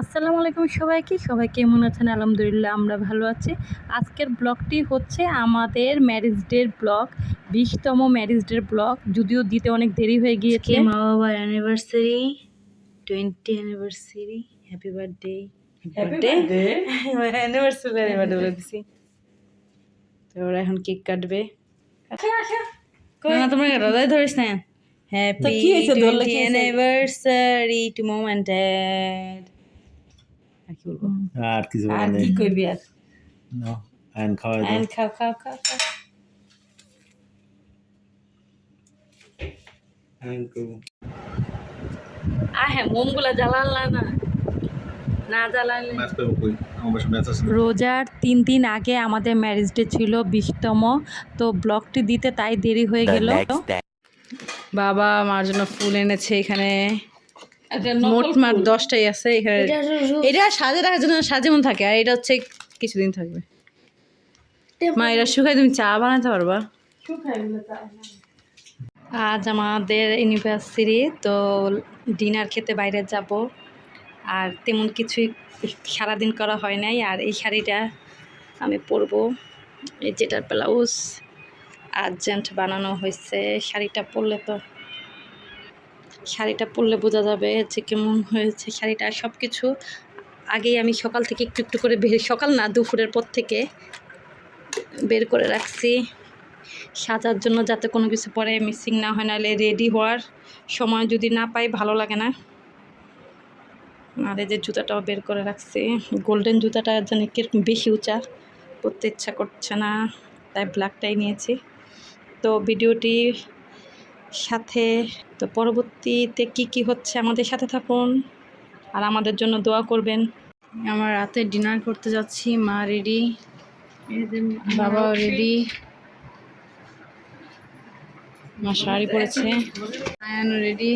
আসসালামু আলাইকুম সবাইকে। সবাই কেমন আছেন? আলহামদুলিল্লাহ আমরা ভালো আছি। আজকের ব্লগটি হচ্ছে আমাদের ম্যারেজ ডের ব্লগ বিশতম ম্যারেজ ডের ব্লগ। যদিও দিতে অনেক দেরি হয়ে গিয়েছে। মা বাবার anniversary twenty anniversary happy birthday birthday anniversary birthday বলে দিছি তো ওরা এখন কেক কাটবে। না তোমরা হৃদয় ধরিস না। Happy? Anniversary to mom and dad আর কি বলব? আর কিছু আর কি করবি আর? খাওয়া খাও খাও খাও খাও। হ্যাঁ আমার রোজার তিন দিন আগে আমাদের ম্যারেজ ডে ছিল বিশতম। তো ব্লগটি দিতে তাই দেরি হয়ে গেল। বাবা মার জন্য ফুল এনেছে এখানে। মোট মার দশটাই আছে এখানে এটা সাজে রাখার জন্য সাজে মন থাকে আর এটা হচ্ছে কিছুদিন থাকবে। মা এটা শুকাই তুমি চা বানাতে পারবা? আজ আমাদের ইউনিভার্সিটি তো ডিনার খেতে বাইরে যাব আর তেমন কিছুই সারাদিন করা হয় নাই আর এই শাড়িটা আমি পরবো। এই যেটার ব্লাউজ আর্জেন্ট বানানো হয়েছে শাড়িটা পরলে তো শাড়িটা পরলে বোঝা যাবে যে কেমন হয়েছে শাড়িটা। সব কিছু আগেই আমি সকাল থেকে একটু একটু করে বের, সকাল না, দুপুরের পর থেকে বের করে রাখছি। সাজার জন্য যাতে কোনো কিছু পরে মিসিং না হয়, নাহলে রেডি হওয়ার সময় যদি না পাই, ভালো লাগে না। আর যে জুতাটাও বের করে রাখছি। গোল্ডেন জুতাটা যেন কীরকম বেশি উঁচা, পরতে ইচ্ছা করছে না, তাই ব্ল্যাকটাই নিয়েছি। তো ভিডিওটি সাথে তো পরবর্তীতে কি কি হচ্ছে আমাদের সাথে থাকুন আর আমাদের জন্য দোয়া করবেন। আমার রাতে ডিনার করতে যাচ্ছি মা রেডি। বাবাও রেডি। মা শাড়ি পরেছে। আয়ানও রেডি।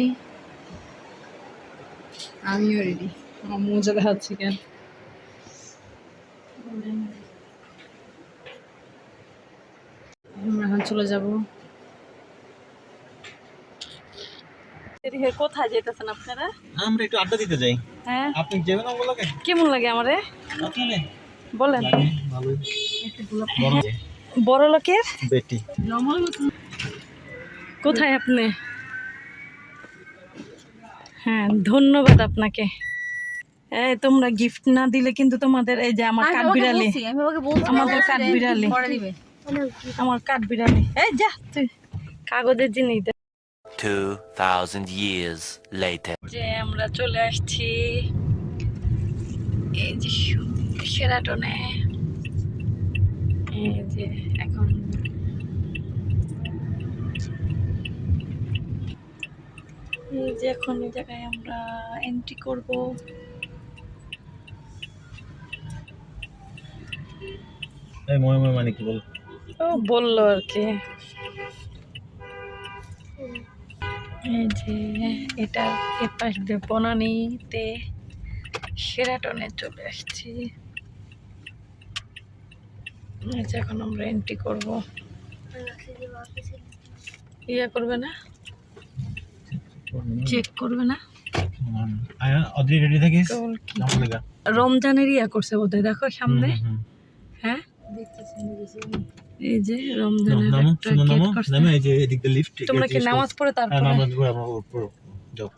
আমিও রেডি। আমার মজা দেখাচ্ছি কেন? আমরা এখন চলে যাব। কোথায় যেতেছেন আপনারা? আমরা একটু আড্ডা দিতে যাই। হ্যাঁ। আপনি যাবেন ওগুলোকে কেমন লাগে আমারে? আপনি বলেন। ভালোই। বড় লোকের? বেটি। কোথায় আপনি? হ্যাঁ ধন্যবাদ আপনাকে। এই তোমরা গিফট না দিলে কিন্তু তোমাদের এই যে আমার কাঠ বিড়ালি। আমাদের কাঠ বিড়ালি। আমার কাঠ বিড়ালি। এই যা তুই। কাগজের জিনিস। 2,000 years later. যে আমরা চলে আসছি এই যে সু- সেরাটনে এই যে এখন এই যে এখন এই জায়গায় আমরা এন্ট্রি করব। এই ময় মানে কি বল? ও বলল আর কি। এই যে এটা এপাশ দিয়ে বনানীতে সেরাটনে চলে আসছি। এখন আমরা এন্ট্রি করব। ইয়ে করবে না? চেক করবে না? রমজানের ইয়া করছে বোধহয় দেখো সামনে। হ্যাঁ? এই যে রমজানের একটা শুনো করছে। এই যে এদিক দিয়ে লিফট তোমরা কি নামাজ পড়ে হ্যাঁ নামাজ পড়ে আমরা উপর যাও।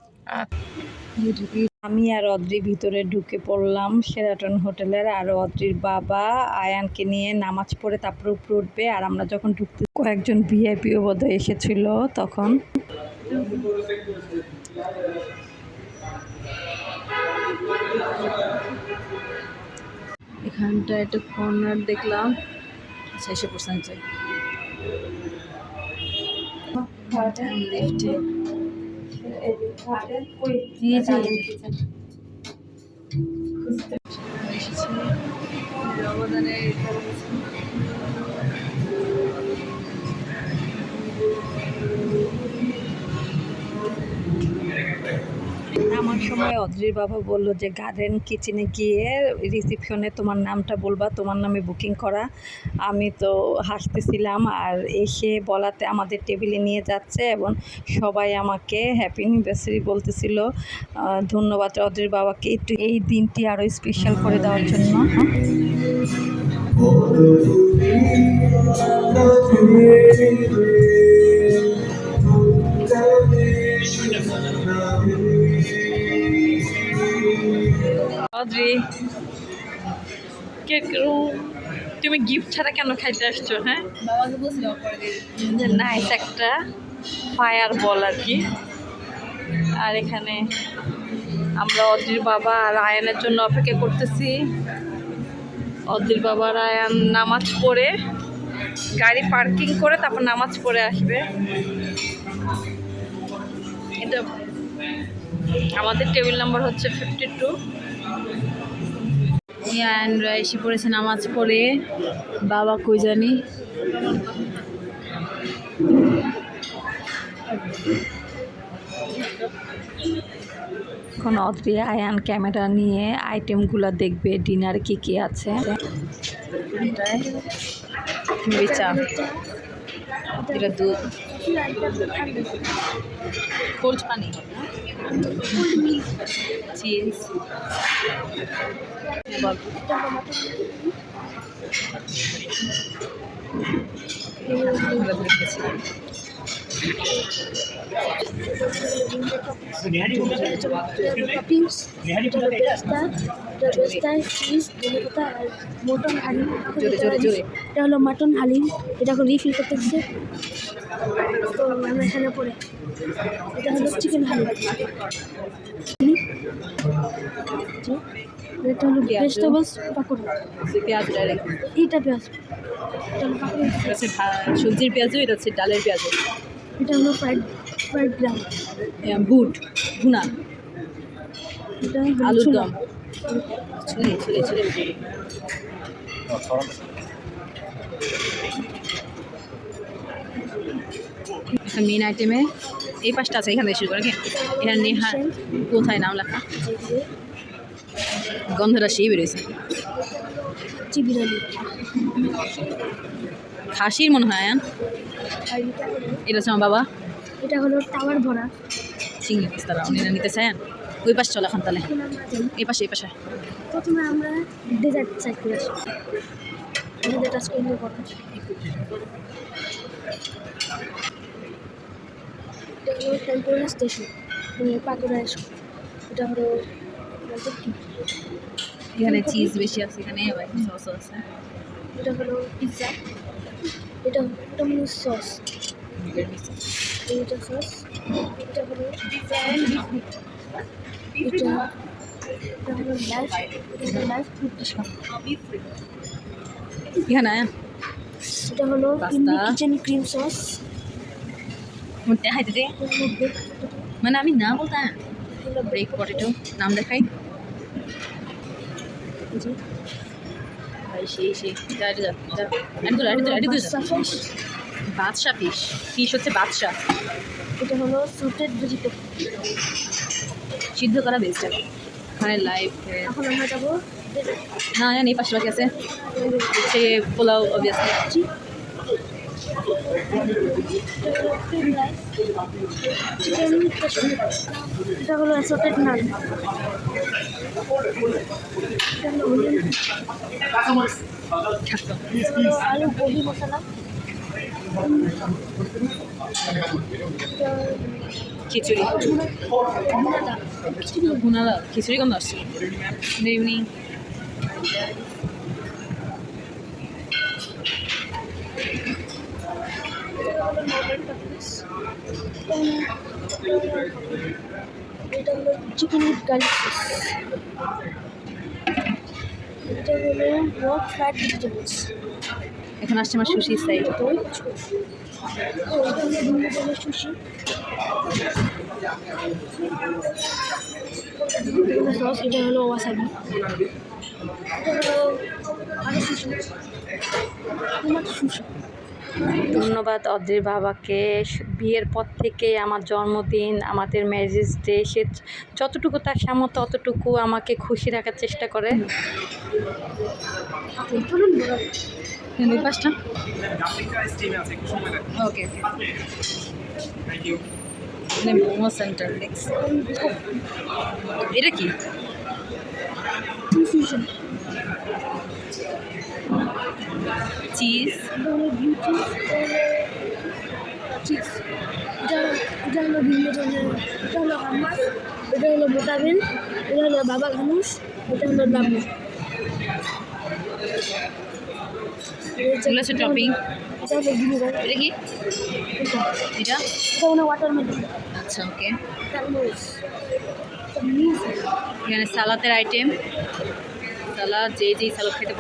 আমি আর অদ্রি ভিতরে ঢুকে পড়লাম সেরাটন হোটেলের আর অদ্রির বাবা আয়ানকে নিয়ে নামাজ পড়ে তারপরে উপরে উঠবে আর আমরা যখন ঢুকতে কয়েকজন ভিআইপিও বোধ এসেছিল তখন। এখানটা একটা কর্নার দেখলাম। এসে পড়ছেন চাই লিফটে এই যে সময় অদ্রির বাবা বলল যে, গার্ডেন কিচেনে গিয়ে রিসিপশনে তোমার নামটা বলবা, তোমার নামে বুকিং করা। আমি তো হাসতেছিলাম আর এসে বলাতে আমাদের টেবিলে নিয়ে যাচ্ছে এবং সবাই আমাকে হ্যাপি অ্যানিভার্সারি বলতেছিল। ধন্যবাদ অদ্রির বাবাকে একটু এই দিনটি আরও স্পেশাল করে দেওয়ার জন্য। অদ্রি কেক তুমি গিফট ছাড়া কেন খাইতে আসছো হ্যাঁ? বাবাকে বলছিলাম নাইস একটা ফায়ার বল আর কি। আর এখানে আমরা অদ্রির বাবা আর আয়ানের জন্য অপেক্ষা করতেছি। অদ্রির বাবা আর আয়ান নামাজ পড়ে গাড়ি পার্কিং করে তারপর নামাজ পড়ে আসবে। এটা আমাদের টেবিল নাম্বার হচ্ছে ফিফটি টু ইয়ানরা এসে পড়েছে নামাজ পড়ে। বাবা কই জানি? এখন অদ্রি আয়ান ক্যামেরা নিয়ে আইটেমগুলো দেখবে ডিনার কি কি আছে। এটা দুধ। কোল্ড পানি। মটন জোরে এটা হলো মাটন হালিম এটা এখন রিফিল করতে তো আমরা এখানে পরে এটা হলো চিকেন হালিম জি। এটা হলো পেঁয়াজু। ভেজিটেবলস পাকোড়া পেঁয়াজ ডাইরেক্ট এইটা পেঁয়াজ সবজির পেঁয়াজও এটা হচ্ছে ডালের পেঁয়াজও এটা হলো ফ্রাইড ফ্রাইড গ্রাম বুট ভুনা এটা আলুর। দম ছুলে ছুলে ছুলে মেন আইটেমে এই পাশটা আছে এখান থেকে শুরু করে এখানে নেহা কোথায় নাম লেখা? গন্ধটা সেই বেরোয়েছে খাসির মনে হয় এটা হচ্ছে আমার বাবা। এটা হলো টাওয়ার ভরা। চিংড়ি পিস্তারা উনি নিতে চান ওই পাশে চলে এখন তাহলে। এই পাশে এই পাশে। প্রথমে আমরা ডেজার্ট সাইড করে আসি। আমাদের টাচ করলে কথা এটা হলো টেম্পোরাল স্টেশন মানে পাকুড়া এটা হলো? এখানে চিজ বেশি আছে এখানে সস আছে। এটা হলো পিৎজা এটা এটা হলো সস এটা সস এটা হলো এটা এখানে এটা হলো. কিচেন ক্রিম সস দেখাইতে দে। মানে আমি না বলতাম ব্রেক পটেটো নাম দেখাই। সেই সেই বাদশা ফিশ ফিশ হচ্ছে বাদশা এটা হলো সুটেড ভেজিটেবল সিদ্ধ করা বেস্ট ওখানে লাইভ এখন আমরা যাব। না জানি এই পাশে বাকি আছে। সে পোলাও অবভিয়াসলি চিকেন এটা হলো অ্যাসোটেড নান আলু গোবি মশলা। খিচুড়ি। দাও খিচুড়ি কম আসছে? গুড ইভিনিং এটা হলো চিকেন উইথ গার্লিক এটা হলো রক ফ্রাইড ভেজিটেবলস এখন আসছে আমার সুশি সাইড ভিন্ন সুশি সস এটা হলো ওয়াসাবি। এটা হলো আরও সুশি। Tomato sushi. ধন্যবাদ অদ্রির বাবাকে। বিয়ের পর থেকে আমার জন্মদিন আমাদের ম্যারেজ ডে সে যতটুকু তার সামর্থ্য ততটুকু আমাকে খুশি রাখার চেষ্টা করে। ওকে মোমো সেন্টার এটা কি? চিজ এটা চিজ এটা এটা হলো ভিন্ন ধরনের এটা হলো এটা হলো এটা হলো বাবা ঘানুস এটা হলো লাবু এগুলো হচ্ছে টপিং এটা হলো ভিনেগার এটা কি? এটা? এটা হলো ওয়াটারমেলন আচ্ছা ওকে। তারমুজ এখানে সালাতের আইটেম সালাদ যে যেই সালাদ খেতে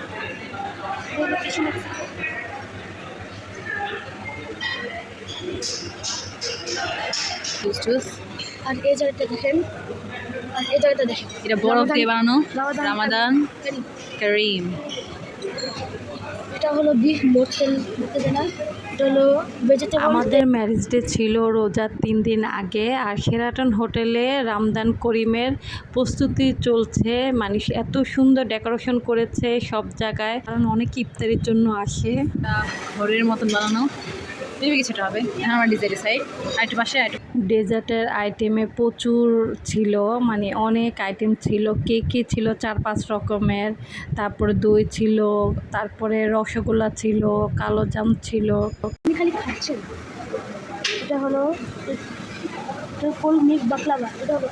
আর এই জায়গাটা দেখেন। আর এই জায়গাটা দেখেন। এটা বরফ দিয়ে বানানো রামাদান- করিম কারিম। এটা হলো বিফ মোটেল না? এটা হলো ভেজিটেবল আমাদের ম্যারেজ ডে ছিল রোজার তিন দিন আগে আর সেরাটন হোটেলে রামদান করিমের প্রস্তুতি চলছে। মানুষ এত সুন্দর ডেকোরেশন করেছে সব জায়গায়। কারণ অনেক ইফতারের জন্য আসে। ঘরের মতন বানানো। বেবি কিছুটা হবে? আমার ডিজাইন সাইড আর একটু পাশে ডেজার্টের আইটেমে প্রচুর ছিল মানে অনেক আইটেম ছিল। কেকই ছিল? চার পাঁচ রকমের। তারপরে দই ছিল তারপরে রসগোল্লা ছিল কালো জাম ছিল। খালি খাচ্ছেন এটা হলো এটা বাকলাভা এটা হলো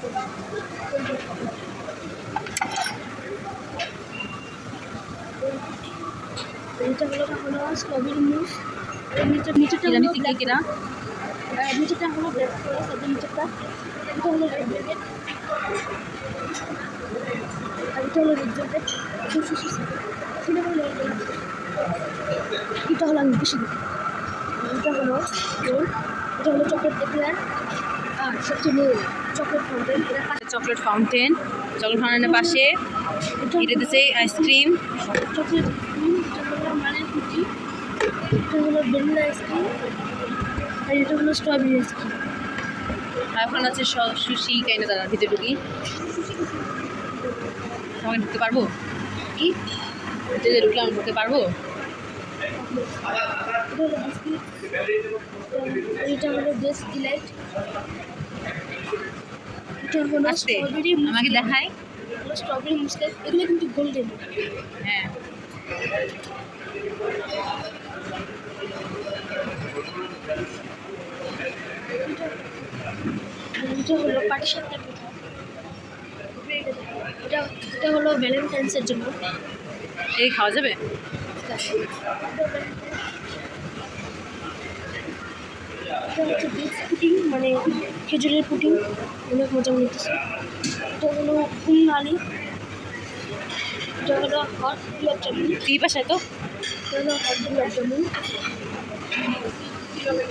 এটা হলো হলো স্ট্রবেরি মুস হলো এটা হলো রেড ভেলভেট আর এটা হলো রেড ভেলভেট এটা হলো এটা হলো আমি বেশি এটা হলো রোল এটা হলো চকলেট আর সবচেয়ে chocolate fountain chocolate fountain chocolate ফাউন্টেনের পাশে এটা দিচ্ছে আইসক্রিম চকলেট ক্রিম এটা হলো মানের কুচি এটা হলো ভ্যানিলা আইসক্রিম আর এটা হলো স্ট্রবেরি আইসক্রিম ওখানে আছে সুশি কাইনে তারা ভিতরে ঢুকি। তোমাকে ঢুকতে পারব? কি? ভিতরে যে ঢুকলাম ঢুকতে পারব? এটা হলো বেস্ট ডিলাইট এটা হলো স্ট্রবেরি আমাকে দেখাই। স্ট্রবেরি মুসকেট এগুলো কিন্তু গোল্ডেন হ্যাঁ। এটা হলো পাটি সাপটা পিঠা এটা এটা হলো ভ্যালেন্টাইন্সের জন্য। এই খাওয়া যাবে? এটা হচ্ছে ডেটস পুডিং মানে খেজুরের পুডিং অনেক মজা নিতেছে এটা হলো ফুল কুমনালি এটা হলো হট গোলাপ জামুন তুই পাশে তো? এটা হলো হট গোলাপ জামুন এটা হলো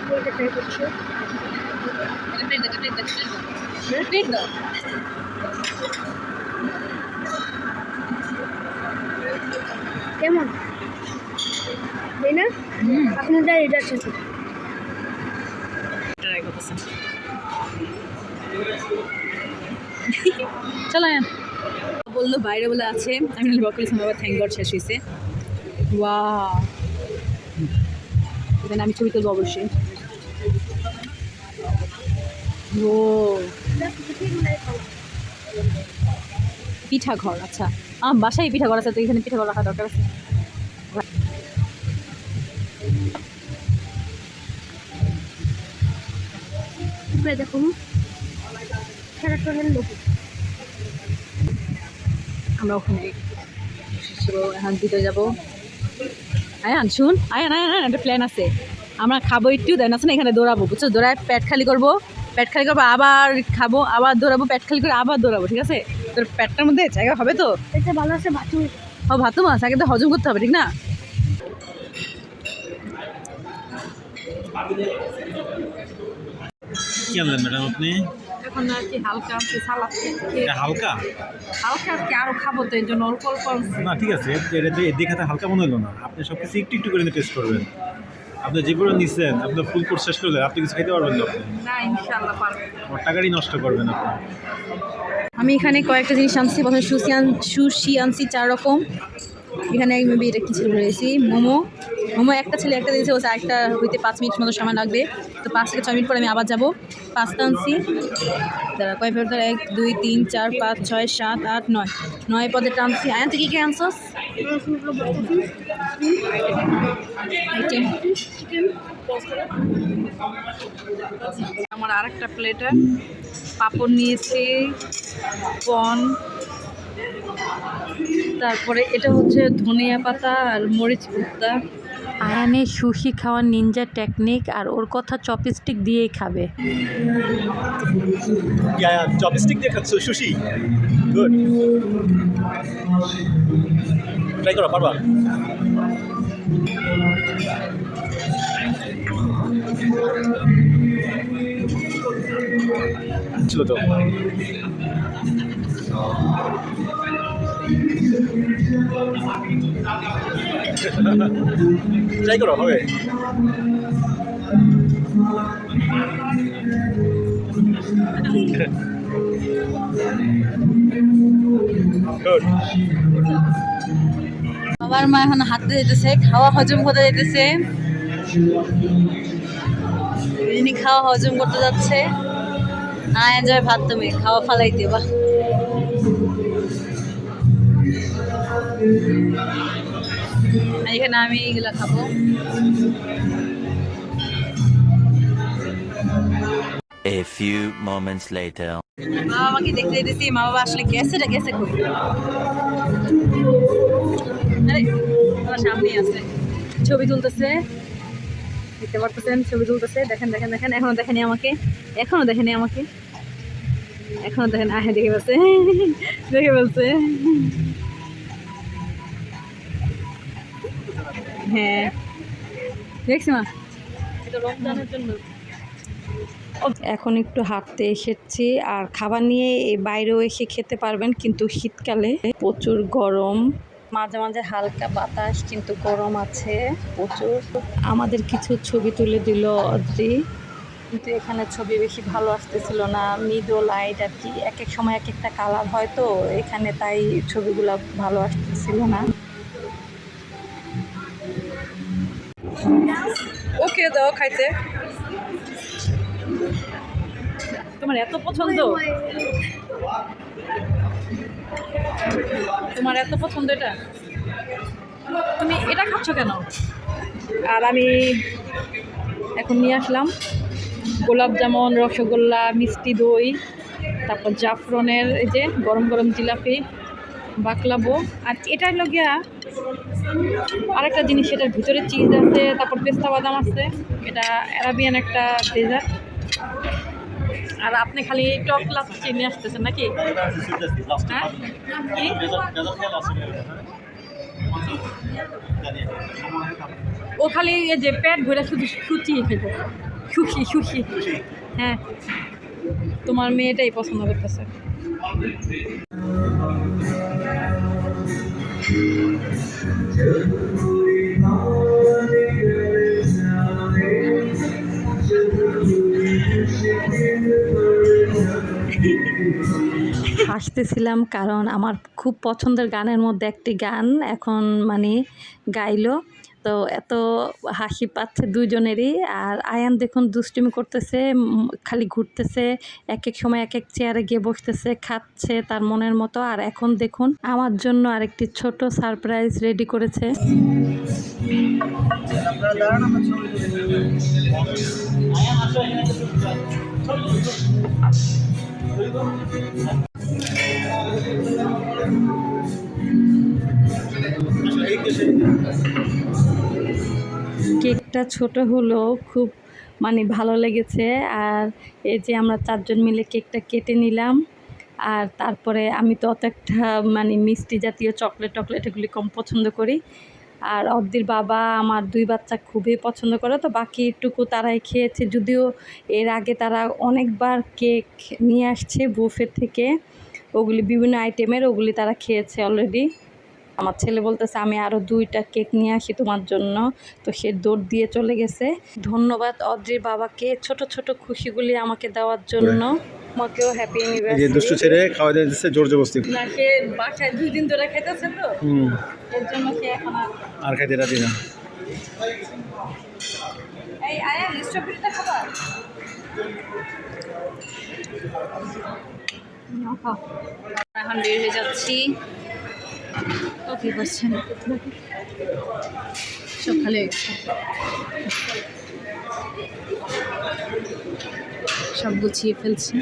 পুরোটা ট্রাই করছ কেমন? তাই না? হুম। আপনাদের এটা আছে ট্রাই করতেছে চলো বলল, বাইরে বলে আছে। আমি বকল আবার থ্যাংক গড শেষ হয়েছে ওয়া এখানে আমি ছবি তুলবো অবশ্যই। ও পিঠা ঘর আচ্ছা। আমার বাসায় পিঠা ঘর আছে, তো এখানে পিঠা ঘর রাখা দরকার আছে। দেখুন লোক। আমরা ওখানে ছিল এখন দিতে যাব। আয়ান শুন। আয়ান আয়ান আয়ান একটা প্ল্যান আছে। আমরা খাব একটু দেন আছে না এখানে দৌড়াবো বুঝছ? দৌড়ায় পেট খালি করব পেট খালি করব আবার খাব আবার দৌড়াবো পেট খালি করে আবার দৌড়াবো ঠিক আছে? তোর পেটটার মধ্যে জায়গা হবে তো? এটা ভালো আছে ভাতু ও ভাত মাছ আগে তো হজম করতে হবে ঠিক না? কি আনলেন ম্যাডাম আপনি? এখন আর কি হালকা আছে সালাদ হালকা? হালকা আর কি আরও খাব তো এই জন্য অল্প অল্প আনছি। না ঠিক আছে এটা দে- দেখাতে হালকা মনে হলো না। আপনি সব কিছু একটু একটু করে টেস্ট করবেন। আপনি যে পরিমাণ নিচ্ছেন আপনি ফুল কোর্স শেষ করলে আপনি কিছু খাইতে পারবেন না না ইনশাল্লাহ পারব। টাকারই নষ্ট করবেন আপনি। আমি এখানে কয়েকটা জিনিস আনছি প্রথমে সুশি আন সুশি আনছি চার রকম। এখানে মেবি এটা কিছু রয়েছি মোমো। মোমো একটা ছেলে, একটা দিয়েছে বলছে একটা হইতে পাঁচ মিনিট মতো সময় লাগবে। তো পাঁচ থেকে ছয় মিনিট পরে আমি আবার যাব। পাঁচটা আনছি। দাঁড়া, কয় ফেরত এক, দুই, তিন, চার, পাঁচ, ছয়, সাত, আট, নয়। নয় পদের আনছি। আয়ান, তুই কী কী আনছস? আমার আরেকটা প্লেটে পাপড় নিয়েছি, পন তারপরে এটা হচ্ছে ধনিয়া পাতা আর মরিচ ভুক্তা আয়ানের সুশি খাওয়ার নিনজা টেকনিক আর ওর কথা চপস্টিক দিয়েই খাবে। চপস্টিক দিয়ে খাচ্ছ? সুশি? গুড ট্রাই করো পারবা? ছিল তো। ট্রাই করো হবে বাবার মা এখন হাতে যেতেছে খাওয়া হজম করতে যেতেছে যিনি খাওয়া হজম করতে যাচ্ছে। আয়, এনজয় ভাত তুমি, খাওয়া ফালাইতে বা। এখানে আমি এগুলা খাব। A few moments later. মা বাবাকে দেখতে যেতেছি মা বাবা আসলে গেছে রে গেছে কই? আরে আমার সামনেই আছে। ছবি তুলতেছে। দেখতে পারতেছেন ছবি তুলতেছে। দেখেন দেখেন দেখেন এখনও দেখেনি আমাকে। এখনও দেখেনি আমাকে। এখনও দেখেন আহে দেখে বলছে দেখে বলছে। হ্যাঁ। দেখছি মা। এখন একটু হাঁটতে এসেছি আর খাবার নিয়ে বাইরেও এসে খেতে পারবেন, কিন্তু শীতকালে প্রচুর গরম, মাঝে মাঝে হালকা বাতাস, কিন্তু গরম আছে প্রচুর। আমাদের কিছু ছবি তুলে দিল অদ্রি। কিন্তু এখানে ছবি বেশি ভালো আসতেছিল না মিডো লাইট আর কি এক এক সময় এক একটা কালার হয় তো, এখানে তাই ছবিগুলো ভালো আসতেছিল না। ওকে দাও, খাইতে। তোমার এত পছন্দ? তোমার এত পছন্দ এটা? তুমি এটা খাচ্ছ কেন? আর আমি এখন নিয়ে আসলাম। গোলাপ জামুন, রসগোল্লা, মিষ্টি দই, তারপর জাফরনের এই যে গরম গরম জিলাপি বাকলাবো আর এটা হলো গিয়া আরেকটা জিনিস, এটার ভিতরে চিজ আছে, তারপর পেস্তা বাদাম আছে। এটা অ্যারাবিয়ান একটা ডেজার্ট আর আপনি খালি টপ লাচ্ছি নিয়ে আসতেছেন নাকি? হ্যাঁ? ও খালি এই যে পেট ভরে শুধু সুচি খেতে। সুখি সুখি। হ্যাঁ। তোমার মেয়েটাই পছন্দ করতেছে। হাসতেছিলাম কারণ আমার খুব পছন্দের গানের মধ্যে একটি গান এখন মানে গাইলো। তো এত হাসি পাচ্ছে দুজনেরই। আর আয়ান দেখুন দুষ্টুমি করতেছে খালি ঘুরতেছে এক এক সময় এক এক চেয়ারে গিয়ে বসতেছে, খাচ্ছে তার মনের মতো। আর এখন দেখুন আমার জন্য আরেকটি ছোট সারপ্রাইজ রেডি করেছে। কেকটা ছোট হলো, খুব মানে ভালো লেগেছে। আর এই যে আমরা চারজন মিলে কেকটা কেটে নিলাম, আর তারপরে আমি তো অত একটা মানে মিষ্টি জাতীয় চকলেট টকলেট এগুলি কম পছন্দ করি। আর অদ্দির বাবা আমার দুই বাচ্চা খুবই পছন্দ করে, তো বাকিটুকু তারাই খেয়েছে। যদিও এর আগে তারা অনেকবার কেক নিয়ে আসছে বুফে থেকে। ওগুলি বিভিন্ন আইটেমের ওগুলি তারা খেয়েছে অলরেডি। আমার ছেলে বলতেছে আমি আরও দুইটা কেক নিয়ে আসি তোমার জন্য। তো সে দৌড় দিয়ে চলে গেছে। ধন্যবাদ অদ্রির বাবাকে ছোট ছোট খুশিগুলি আমাকে দেওয়ার জন্য। আমাকেও হ্যাপি এই যে দুষ্টু ছেড়ে খাওয়া দিয়ে দিচ্ছে জোর না সে বাসায় দুই দিন ধরে তো। হুম। এর জন্য সে এখন আর খাইতে রাজি না। এই আয়া স্ট্রবেরিটা এখন বের হয়ে যাচ্ছি। করছেন। সব হয়ে গুছিয়ে ফেলছি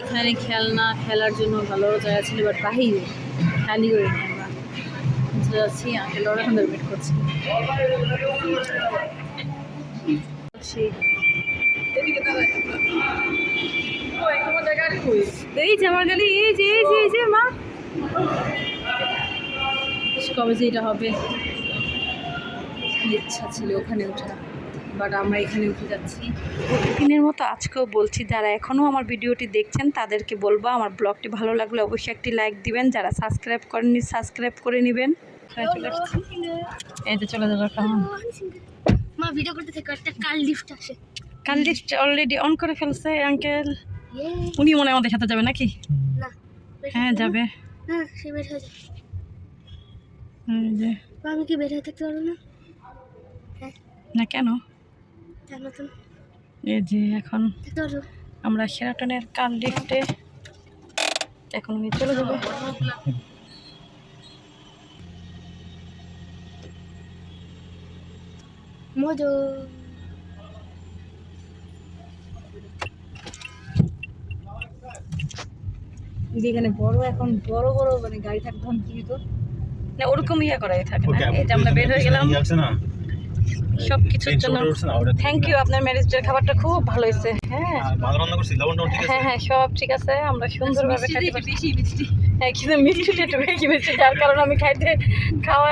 এখানে খেলনা খেলার জন্য ভালো জায়গা ছিল বাট বাহিরে, খালি করে। চলে যাচ্ছি আঙ্কেল ওরা এখন ওয়েট করছি। এই যে আমার গালি, এই যে এই যে এই যে, মা। কবে যে এটা হবে? ইচ্ছা ছিল ওখানে ওঠা বাট আমরা এখানে উঠে যাচ্ছি। দিনের মতো আজকেও বলছি, যারা এখনও আমার ভিডিওটি দেখছেন, তাদেরকে বলব, আমার ব্লগটি ভালো লাগলে অবশ্যই একটি লাইক দিবেন। যারা সাবস্ক্রাইব করেননি সাবস্ক্রাইব করে নেবেন। এই যে চলে যাব কেমন মা ভিডিও করতে থেকে একটা কাল লিফট আসে। কাল লিস্ট অলরেডি অন করে ফেলছে আঙ্কেল উনি মনে আমাদের সাথে যাবে নাকি? না হ্যাঁ যাবে না। সে বের হয়ে যায় যে। মা, আমি কি বের হয়ে থাকতে পারব না? না কেন? এই যে এখন আমরা সেরাটনের কাল লিফটে এখন উনি চলে যাবে। মজো এখানে বড় এখন বড় বড় মানে গাড়ি থাকতে তখন কি হতো? না ওরকম ইয়া করাই থাকে না। এই যে আমরা বের হয়ে গেলাম। সব কিছুর জন্য থ্যাংক ইউ আপনার ম্যারেজের খাবারটা খুব ভালো হয়েছে। হ্যাঁ। হ্যাঁ হ্যাঁ সব ঠিক আছে আমরা সুন্দরভাবে খাইতে পারছি। কিন্তু মিষ্টিটা একটু বেশি বেশি যার কারণে আমি খাইতে খাওয়া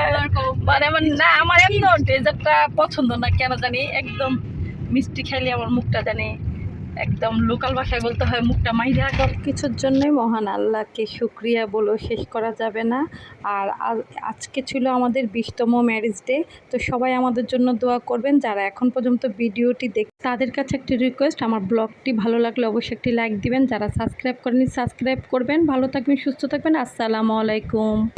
মানে আমার না আমার এমন ডেজার্টটা পছন্দ না কেন জানি একদম মিষ্টি খাইলে আমার মুখটা জানি একদম লোকাল ভাষায় বলতে হয় মুখটা মাইরা। সব কিছুর জন্যই মহান আল্লাহকে শুক্রিয়া বলে, শেষ করা যাবে না। আর আজ- আজকে ছিল আমাদের বিশতম ম্যারেজ ডে তো সবাই আমাদের জন্য দোয়া করবেন। যারা এখন পর্যন্ত ভিডিওটি দেখ তাদের কাছে একটি রিকোয়েস্ট আমার ব্লগটি ভালো লাগলে অবশ্যই একটি লাইক দিবেন। যারা সাবস্ক্রাইব করেনি সাবস্ক্রাইব করবেন। ভালো থাকবেন, সুস্থ থাকবেন। আসসালামু আলাইকুম।